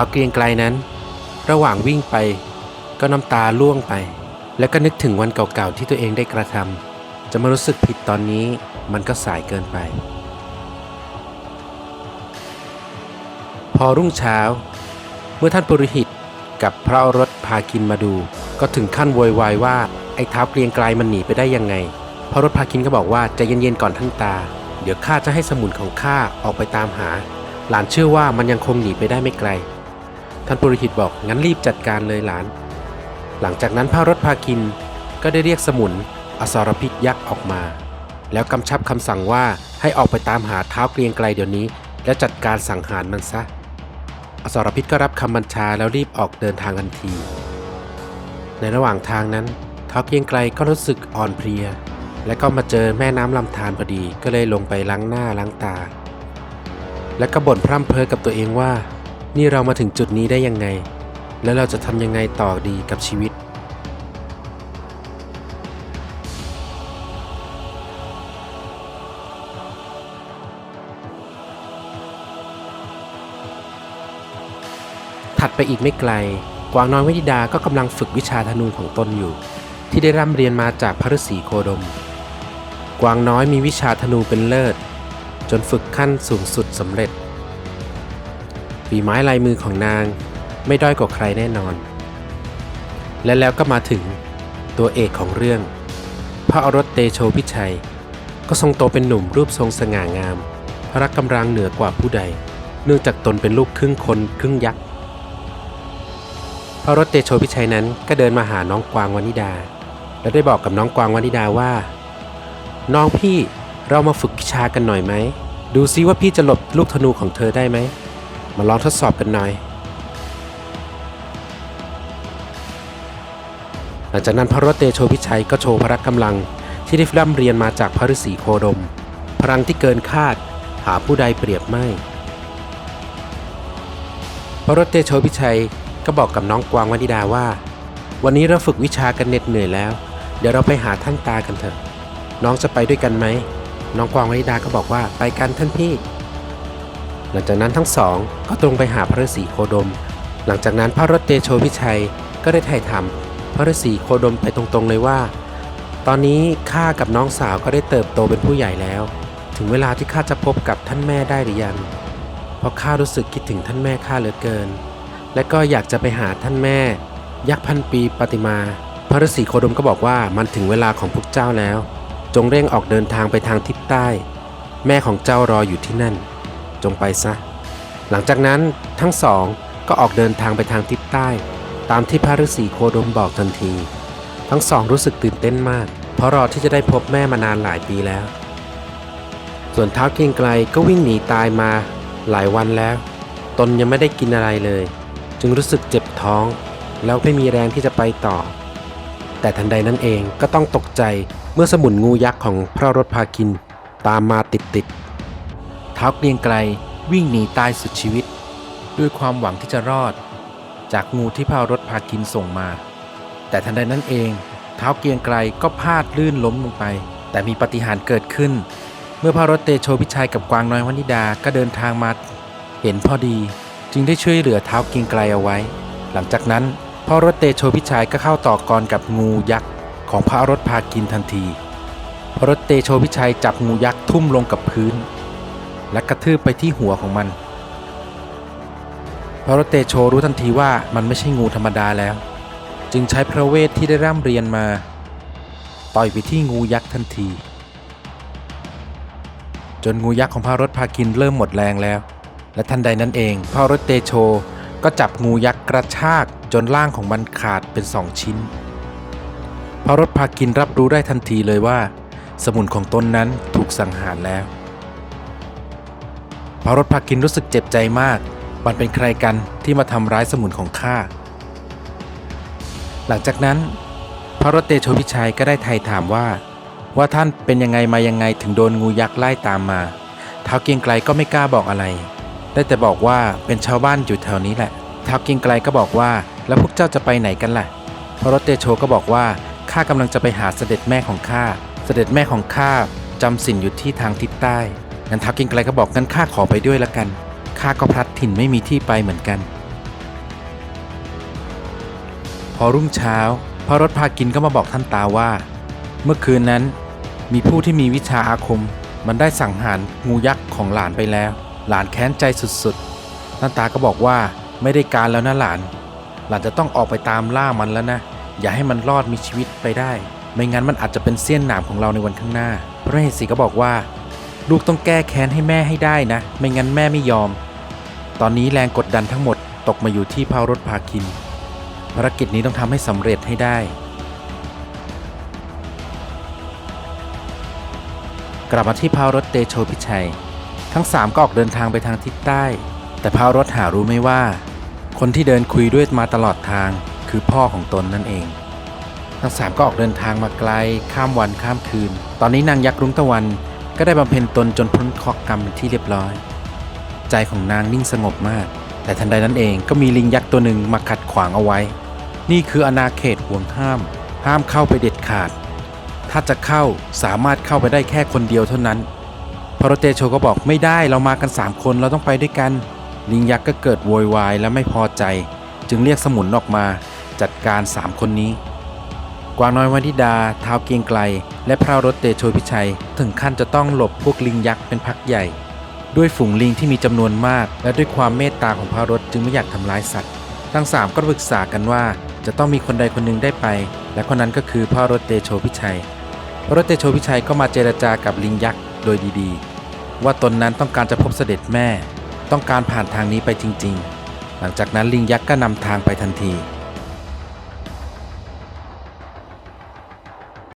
ท้าเกรียงไกลนั้น ระหว่างวิ่งไปก็น้ำตาล่วงไป แล้วก็นึกถึงวันเก่าๆที่ตัวเองได้กระทำจะมารู้สึกผิดตอนนี้มันก็สายเกินไป พอรุ่งเช้า เมื่อท่านปุโรหิตกับพระอรสพาคินมาดู ก็ถึงขั้นโวยวายว่าไอ้เท้าเกรียงไกลมันหนีไปได้ยังไงพระรสพาคินก็บอกว่าใจเย็นๆก่อนท่านตา เดี๋ยวข้าจะให้สมุนของข้าออกไปตามหา หลานเชื่อว่ามันยังคงหนีไปได้ไม่ไกล ท่านปุโรหิตบอกงั้นรีบจัดการเลยหลาน หลังจากนั้นพระรสพาคินก็ได้เรียกสมุนอสรพิษยักษ์ออกมา แล้วกำชับคำสั่งว่าให้ออกไปตามหาเท้าเกรียงไกลเดี๋ยวนี้ แล้วจัดการสังหารมันซะ อสรพิษก็รับคำบัญชาแล้วรีบออกเดินทางทันที ในระหว่างทางนั้นเท้าเกรียงไกลก็รู้สึกอ่อนเพลีย และก็มาเจอแม่น้ำลำธารพอดีก็เลยลงไปล้างหน้าล้างตา และก็บ่นพร่ำเพ้อกับตัวเองว่า นี่เรามาถึงจุดนี้ได้ยังไง แล้วเราจะทำยังไงต่อดีกับชีวิต ถัดไปอีกไม่ไกล กวางน้อยวิธิดาก็กำลังฝึกวิชาธนูของตนอยู่ ที่ได้ร่ำเรียนมาจากพระฤาษีโคดม กวางน้อยมีวิชาธนูเป็นเลิศ จนฝึกขั้นสูงสุดสำเร็จ ฝีไม้ลายมือของนางไม่ด้อยกว่าใครแน่นอน และแล้วก็มาถึงตัวเอกของเรื่อง พระอรสเตโชพิชัย ก็ทรงโตเป็นหนุ่มรูปทรงสง่างาม พระกำลังเหนือกว่าผู้ใด เนื่องจากตนเป็นลูกครึ่งคนครึ่งยักษ์พระรถเตโชพิชัยนั้นก็เดินมาหาน้องกวางวานิดา และได้บอกกับน้องกวางวานิดาว่า น้องพี่เรามาฝึกวิชากันหน่อยไหม ดูซิว่าพี่จะหลบลูกธนูของเธอได้ไหม มาลองทดสอบกันหน่อย หลังจากนั้นพระรถเตโชพิชัยก็โชว์พละกำลังที่ได้ร่ำเรียนมาจากพระฤาษีโคดม พลังที่เกินคาดหาผู้ใดเปรียบไม่ พระรถเตโชพิชัยก็บอกกับน้องกวางวนิดาว่า วันนี้เราฝึกวิชากันเหน็ดเหนื่อยแล้ว เดี๋ยวเราไปหาท่านตากันเถอะ น้องจะไปด้วยกันไหมน้องกวางวนิดาก็บอกว่าไปกันท่านพี่ หลังจากนั้นทั้งสองก็ตรงไปหาพระฤาษีโคดม หลังจากนั้นพระรถเตโชพิชัยก็ได้ถ่ายทำพระฤาษีโคดมไปตรงๆเลยว่า ตอนนี้ข้ากับน้องสาวก็ได้เติบโตเป็นผู้ใหญ่แล้ว ถึงเวลาที่ข้าจะพบกับท่านแม่ได้หรือยัง เพราะข้ารู้สึกคิดถึงท่านแม่ข้าเหลือเกิน และก็อยากจะไปหาท่านแม่ ยักษ์พันปีปฏิมา พระฤาษีโคดมก็บอกว่ามันถึงเวลาของพวกเจ้าแล้ว จงเร่งออกเดินทางไปทางทิศใต้ แม่ของเจ้ารออยู่ที่นั่น จงไปซะ หลังจากนั้นทั้งสองก็ออกเดินทางไปทางทิศใต้ ตามที่พระฤาษีโคดมบอกทันที ทั้งสองรู้สึกตื่นเต้นมาก เพราะรอที่จะได้พบแม่มานานหลายปีแล้ว ส่วนเท้าวเกียงไกลก็วิ่งหนีตายมาหลายวันแล้ว ตนยังไม่ได้กินอะไรเลย จึงรู้สึกเจ็บท้อง แล้วไม่มีแรงที่จะไปต่อ แต่ทันใดนั้นเองก็ต้องตกใจเมื่อสมุนงูยักษ์ของพระรถพาคิน ตามมาติดติดๆ ท้าเกรียงไกลวิ่งหนีตายสุดชีวิต ด้วยความหวังที่จะรอด จากงูที่พระรถพาคินส่งมา แต่ทันใดนั้นเองเท้าเกรียงไกลก็พลาดลื่นล้มลงไป แต่มีปฏิหารเกิดขึ้น เมื่อพระรถเตโชพิชัยกับกวางน้อยวนิดาก็เดินทางมาเห็นพอดี จึงได้ช่วยเหลือเท้าเกรียงไกลเอาไว้ หลังจากนั้นพระรถเตโชพิชัยก็เข้าต่อกรกับงูยักษ์ของพระรถพากินทันทีพระรถเตโชพิชัยจับงูยักษ์ทุ่มลงกับพื้น และกระทืบไปที่หัวของมันพระรเตโชรู้ทันทีว่ามันไม่ใช่งูธรรมดาแล้ว จึงใช้พระเวทที่ได้ร่ำเรียนมา ต่อยไปที่งูยักษ์ทันที จนงูยักษ์ของพระรถพากินเริ่มหมดแรงแล้ว และทันใดนั้นเองพระรถเตโชก็จับงูยักษ์กระชากจนร่างของมันขาดเป็นสองชิ้น พระรถพากินรับรู้ได้ทันทีเลยว่า สมุนของตนนั้นถูกสังหารแล้ว พระรถพากินรู้สึกเจ็บใจมาก มันเป็นใครกันที่มาทำร้ายสมุนของข้า หลังจากนั้น พระรถเตโชพิชัยก็ได้ไถ่ถามว่า ว่าท่านเป็นยังไงมายังไงถึงโดนงูยักษ์ไล่ตามมาท้าวเกียงไกลก็ไม่กล้าบอกอะไร ได้แต่บอกว่าเป็นชาวบ้านอยู่แถวนี้แหละท้าวเกียงไกลก็บอกว่า แล้วพวกเจ้าจะไปไหนกันล่ะ พระรถเตโชก็บอกว่าข้ากำลังจะไปหาเสด็จแม่ของข้า เสด็จแม่ของข้าจำศีลอยู่ที่ทางทิศใต้ งั้นท้าวเกรียงไกลก็บอกงั้นข้าขอไปด้วยละกันข้าก็พลัดถิ่นไม่มีที่ไปเหมือนกัน พอรุ่งเช้าพระรถพากินก็มาบอกท่านตาว่า เมื่อคืนนั้น มีผู้ที่มีวิชาอาคม มันได้สั่งหารงูยักษ์ของหลานไปแล้ว หลานแค้นใจสุดๆท่านตาก็บอกว่าไม่ได้การแล้วนะหลาน หลานจะต้องออกไปตามล่ามันแล้วนะ อย่าให้มันรอดมีชีวิตไปได้ ไม่งั้นมันอาจจะเป็นเสี้ยนหนามของเราในวันข้างหน้า พระเหสีก็บอกว่า ลูกต้องแก้แค้นให้แม่ให้ได้นะ ไม่งั้นแม่ไม่ยอม ตอนนี้แรงกดดันทั้งหมดตกมาอยู่ที่พาวรถพาคิน ภารกิจนี้ต้องทำให้สำเร็จให้ได้ กลับมาที่พาวรถเตโชพิชัย ทั้งสามก็ออกเดินทางไปทางทิศใต้ แต่พาวรถหารู้ไม่ว่า คนที่เดินคุยด้วยมาตลอดทางคือพ่อของตนนั่นเอง ทั้งสามก็ออกเดินทางมาไกล ข้ามวันข้ามคืน ตอนนี้นางยักษ์รุ้งตะวัน ก็ได้บำเพ็ญตนจนพ้นเคราะห์กรรมเป็นที่เรียบร้อย ใจของนางนิ่งสงบมาก แต่ทันใดนั้นเองก็มีลิงยักษ์ตัวหนึ่งมาขัดขวางเอาไว้ นี่คืออาณาเขตห่วงห้าม ห้ามเข้าไปเด็ดขาด ถ้าจะเข้าสามารถเข้าไปได้แค่คนเดียวเท่านั้นพระเตโชก็บอกไม่ได้เรามากัน3คนเราต้องไปด้วยกัน ลิงยักษ์ก็เกิดโวยวายและไม่พอใจ จึงเรียกสมุนออกมาจัดการ3คนนี้ กวางน้อยวันิดาเท้าเกียงไกล และพระรถเตโชพิชัย ถึงขั้นจะต้องหลบพวกลิงยักษ์เป็นพักใหญ่ ด้วยฝูงลิงที่มีจำนวนมาก และด้วยความเมตตาของพระรถจึงไม่อยากทำร้ายสัตว์ ทั้งสามก็ปรึกษากันว่าจะต้องมีคนใดคนหนึ่งได้ไป และคนนั้นก็คือพระรถเตโชพิชัย พระรถเตโชพิชัยก็มาเจรจากับลิงยักษ์โดยดีๆ ว่าตนนั้นต้องการจะพบเสด็จแม่ ต้องการผ่านทางนี้ไปจริง ๆ หลังจากนั้นลิงยักษ์ก็นำทางไปทันที